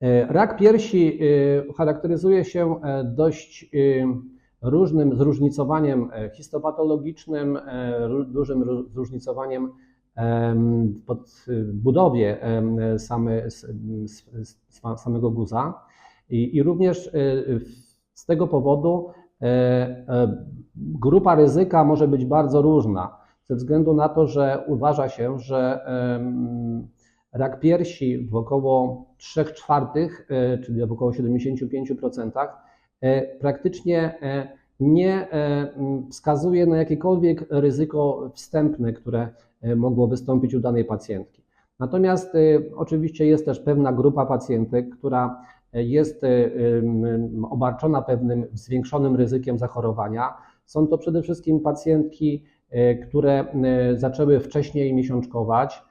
E, Rak piersi e, charakteryzuje się e, dość różnym zróżnicowaniem histopatologicznym, dużym ró- zróżnicowaniem podbudowie em, same, samego guza. I, I również z tego powodu grupa ryzyka może być bardzo różna, ze względu na to, że uważa się, że rak piersi w około 3 czwartych, e, czyli w około 75%, e, praktycznie e, nie wskazuje na jakiekolwiek ryzyko wstępne, które mogło wystąpić u danej pacjentki. Natomiast oczywiście jest też pewna grupa pacjentek, która jest obarczona pewnym zwiększonym ryzykiem zachorowania. Są to przede wszystkim pacjentki, które zaczęły wcześniej miesiączkować,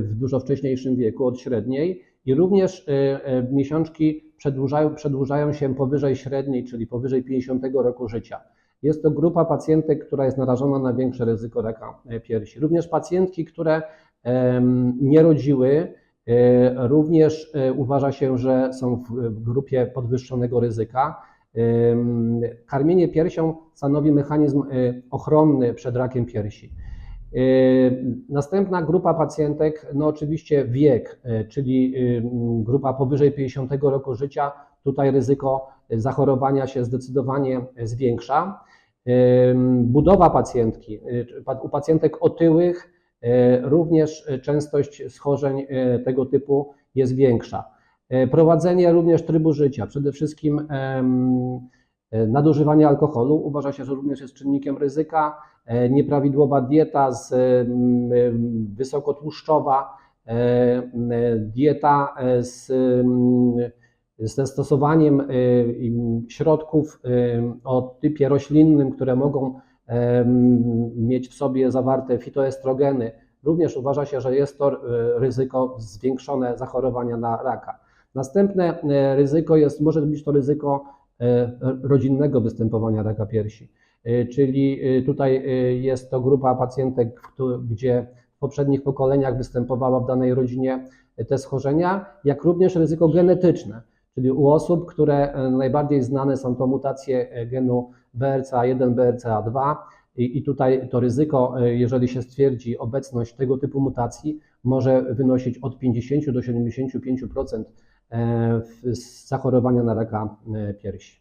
w dużo wcześniejszym wieku od średniej i również e, e, miesiączki przedłużają, przedłużają się powyżej średniej, czyli powyżej 50 roku życia. Jest to grupa pacjentek, która jest narażona na większe ryzyko raka piersi. Również pacjentki, które nie rodziły, również uważa się, że są w grupie podwyższonego ryzyka. Karmienie piersią stanowi mechanizm ochronny przed rakiem piersi. Yy, Następna grupa pacjentek, no oczywiście wiek, yy, czyli yy, grupa powyżej 50 roku życia. Tutaj ryzyko zachorowania się zdecydowanie zwiększa. Budowa pacjentki, pa- u pacjentek otyłych również częstość schorzeń tego typu jest większa. Prowadzenie również trybu życia, przede wszystkim nadużywanie alkoholu uważa się, że również jest czynnikiem ryzyka e, nieprawidłowa dieta z, wysokotłuszczowa, e, dieta e, z, ze stosowaniem e, środków e, o typie roślinnym, które mogą mieć w sobie zawarte fitoestrogeny. Również uważa się, że jest to e, ryzyko zwiększone zachorowania na raka. Następne e, ryzyko jest, może być to ryzyko e, rodzinnego występowania raka piersi. Y, Czyli y, tutaj jest to grupa pacjentek, gdzie w poprzednich pokoleniach występowała w danej rodzinie te schorzenia, jak również ryzyko genetyczne, czyli u osób, które najbardziej znane są to mutacje genu BRCA1, BRCA2 i, i tutaj to ryzyko, jeżeli się stwierdzi obecność tego typu mutacji, może wynosić od 50 do 75% e, w- z zachorowania na raka e, piersi.